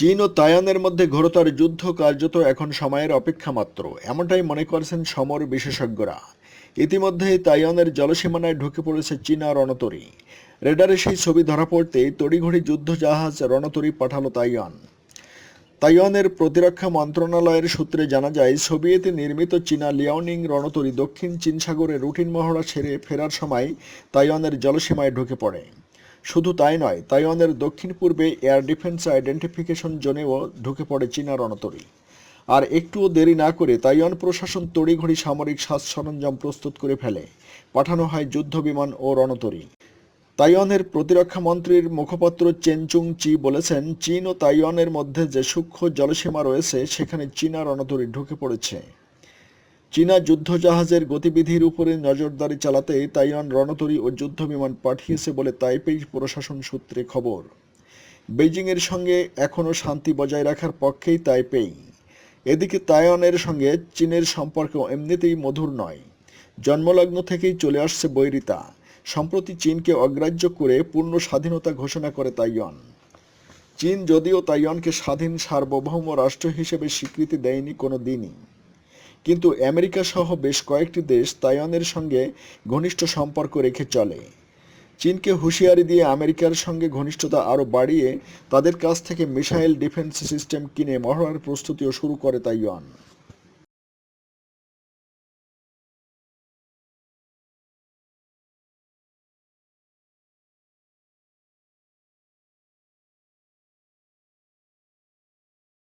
চীন ও তাইওয়ানের মধ্যে ঘোরতর যুদ্ধ কার্যত এখন সময়ের অপেক্ষা মাত্র। এমনটাই মনে করছেন সমর বিশেষজ্ঞরা। ইতিমধ্যেই তাইওয়ানের জলসীমানায় ঢুকে পড়েছে চীনা রণতরী। রেডারে সেই ছবি ধরা পড়তেই তড়িঘড়ি যুদ্ধ জাহাজ রণতরী পাঠালো তাইওয়ান। তাইওয়ানের প্রতিরক্ষা মন্ত্রণালয়ের সূত্রে জানা যায়, সোভিয়েতে নির্মিত চীনা লিয়াওনিং রণতরী দক্ষিণ চীন সাগরে রুটিন মহড়া ছেড়ে ফেরার সময় তাইওয়ানের জলসীমায় ঢুকে পড়ে। শুধু তাই নয়, তাইওয়ানের দক্ষিণ পূর্বে এয়ার ডিফেন্স আইডেন্টিফিকেশন জোনেও ঢুকে পড়ে চীনা রণতরী। আর একটুও দেরি না করে তাইওয়ান প্রশাসন তড়িঘড়ি সামরিক সাজ সরঞ্জাম প্রস্তুত করে ফেলে। পাঠানো হয় যুদ্ধ বিমান ও রণতরী। তাইওয়ানের প্রতিরক্ষা মন্ত্রীর মুখপাত্র চেনচুং চি বলেছেন, চীন ও তাইওয়ানের মধ্যে যে সূক্ষ্ম জলসীমা রয়েছে, সেখানে চীনা রণতরী ঢুকে পড়েছে। চীনা যুদ্ধজাহাজের গতিবিধির উপরে নজরদারি চালাতে তাইওয়ান রণতরী ও যুদ্ধ বিমান পাঠিয়েছে বলে তাইপেই প্রশাসন সূত্রে খবর। বেইজিংয়ের সঙ্গে এখনও শান্তি বজায় রাখার পক্ষেই তাইপেই। এদিকে তাইওয়ানের সঙ্গে চীনের সম্পর্ক এমনিতেই মধুর নয়। জন্মলগ্ন থেকেই চলে আসছে বৈরিতা। সম্প্রতি চীনকে অগ্রাহ্য করে পূর্ণ স্বাধীনতা ঘোষণা করে তাইওয়ান। চীন যদিও তাইওয়ানকে স্বাধীন সার্বভৌম রাষ্ট্র হিসেবে স্বীকৃতি দেয়নি কোনো দিনই। কিন্তু আমেরিকা সহ বেশ কয়েকটি দেশ তাইওয়ানের সঙ্গে ঘনিষ্ঠ সম্পর্ক রেখে চলে। চীনকে হুঁশিয়ারি দিয়ে আমেরিকার সঙ্গে ঘনিষ্ঠতা আরও বাড়িয়ে তাদের কাছ থেকে মিসাইল ডিফেন্স সিস্টেম কিনে মহড়ার প্রস্তুতিও শুরু করে তাইওয়ান।